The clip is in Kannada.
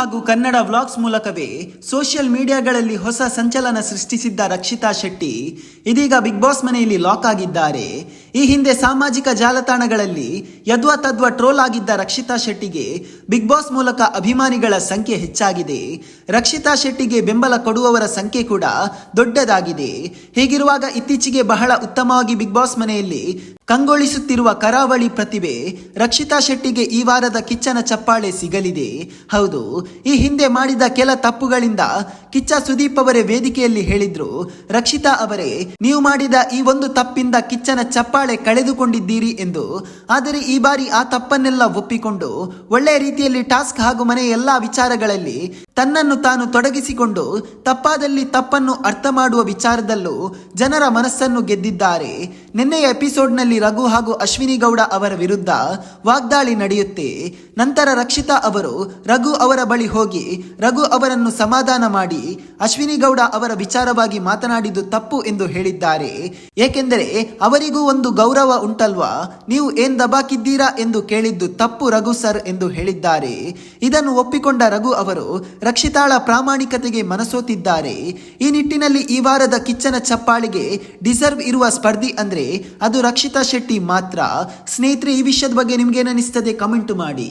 ಹಾಗೂ ಕನ್ನಡ ವ್ಲಾಗ್ಸ್ ಮೂಲಕವೇ ಸೋಷಿಯಲ್ ಮೀಡಿಯಾಗಳಲ್ಲಿ ಹೊಸ ಸಂಚಲನ ಸೃಷ್ಟಿಸಿದ್ದ ರಕ್ಷಿತಾ ಶೆಟ್ಟಿ ಇದೀಗ ಬಿಗ್ ಬಾಸ್ ಮನೆಯಲ್ಲಿ ಲಾಕ್ ಆಗಿದ್ದಾರೆ. ಈ ಹಿಂದೆ ಸಾಮಾಜಿಕ ಜಾಲತಾಣಗಳಲ್ಲಿ ಯದ್ವಾ ತದ್ವ ಟ್ರೋಲ್ ಆಗಿದ್ದ ರಕ್ಷಿತಾ ಶೆಟ್ಟಿಗೆ ಬಿಗ್ ಬಾಸ್ ಮೂಲಕ ಅಭಿಮಾನಿಗಳ ಸಂಖ್ಯೆ ಹೆಚ್ಚಾಗಿದೆ. ರಕ್ಷಿತಾ ಶೆಟ್ಟಿಗೆ ಬೆಂಬಲ ಕೊಡುವವರ ಸಂಖ್ಯೆ ಕೂಡ ದೊಡ್ಡದಾಗಿದೆ. ಹೀಗಿರುವಾಗ ಇತ್ತೀಚೆಗೆ ಬಹಳ ಉತ್ತಮವಾಗಿ ಬಿಗ್ ಬಾಸ್ ಮನೆಯಲ್ಲಿ ಕಂಗೊಳಿಸುತ್ತಿರುವ ಕರಾವಳಿ ಪ್ರತಿಭೆ ರಕ್ಷಿತಾ ಶೆಟ್ಟಿಗೆ ಈ ವಾರದ ಕಿಚ್ಚನ ಚಪ್ಪಾಳೆ ಸಿಗಲಿದೆ. ಹೌದು, ಈ ಹಿಂದೆ ಮಾಡಿದ ಕೆಲ ತಪ್ಪುಗಳಿಂದ ಕಿಚ್ಚ ಸುದೀಪ್ ಅವರೇ ವೇದಿಕೆಯಲ್ಲಿ ಹೇಳಿದ್ರು, ರಕ್ಷಿತಾ ಅವರೇ, ನೀವು ಮಾಡಿದ ಈ ಒಂದು ತಪ್ಪಿಂದ ಕಿಚ್ಚನ ಚಪ್ಪಾಳೆ ಕಳೆದುಕೊಂಡಿದ್ದೀರಿ ಎಂದು. ಆದರೆ ಈ ಬಾರಿ ಆ ತಪ್ಪನ್ನೆಲ್ಲ ಒಪ್ಪಿಕೊಂಡು ಒಳ್ಳೆಯ ರೀತಿಯಲ್ಲಿ ಟಾಸ್ಕ್ ಹಾಗೂ ಮನೆಯ ಎಲ್ಲಾ ವಿಚಾರಗಳಲ್ಲಿ ತನ್ನನ್ನು ತಾನು ತೊಡಗಿಸಿಕೊಂಡು ತಪ್ಪಾದಲ್ಲಿ ತಪ್ಪನ್ನು ಅರ್ಥ ಮಾಡುವ ವಿಚಾರದಲ್ಲೂ ಜನರ ಮನಸ್ಸನ್ನು ಗೆದ್ದಿದ್ದಾರೆ. ನಿನ್ನೆಯ ಎಪಿಸೋಡ್ನಲ್ಲಿ ರಘು ಹಾಗೂ ಅಶ್ವಿನಿ ಗೌಡ ಅವರ ವಿರುದ್ಧ ವಾಗ್ದಾಳಿ ನಡೆಯುತ್ತೆ. ನಂತರ ರಕ್ಷಿತಾ ಅವರು ರಘು ಅವರ ಬಳಿ ಹೋಗಿ ರಘು ಅವರನ್ನು ಸಮಾಧಾನ ಮಾಡಿ ಅಶ್ವಿನಿ ಗೌಡ ಅವರ ವಿಚಾರವಾಗಿ ಮಾತನಾಡಿದ್ದು ತಪ್ಪು ಎಂದು ಹೇಳಿದ್ದಾರೆ. ಏಕೆಂದರೆ ಅವರಿಗೂ ಒಂದು ಗೌರವ ಉಂಟಲ್ವಾ? ನೀವು ಏನ್ ದಬಾಕಿದ್ದೀರಾ ಎಂದು ಕೇಳಿದ್ದು ತಪ್ಪು ರಘು ಸರ್ ಎಂದು ಹೇಳಿದ್ದಾರೆ. ಇದನ್ನು ಒಪ್ಪಿಕೊಂಡ ರಘು ಅವರು ರಕ್ಷಿತಾಳ ಪ್ರಾಮಾಣಿಕತೆಗೆ ಮನಸೋತಿದ್ದಾರೆ. ಈ ನಿಟ್ಟಿನಲ್ಲಿ ಈ ವಾರದ ಕಿಚ್ಚನ ಚಪ್ಪಾಳಿಗೆ ಡಿಸರ್ವ್ ಇರುವ ಸ್ಪರ್ಧಿ ಅಂದ್ರೆ ಅದು ರಕ್ಷಿತಾ ಶೆಟ್ಟಿ ಮಾತ್ರ ಸ್ನೇಹಿತರೆ ಈ ವಿಷಯದ ಬಗ್ಗೆ ನಿಮ್ಗೇನಿಸ್ತದೆ ಕಮೆಂಟ್ ಮಾಡಿ.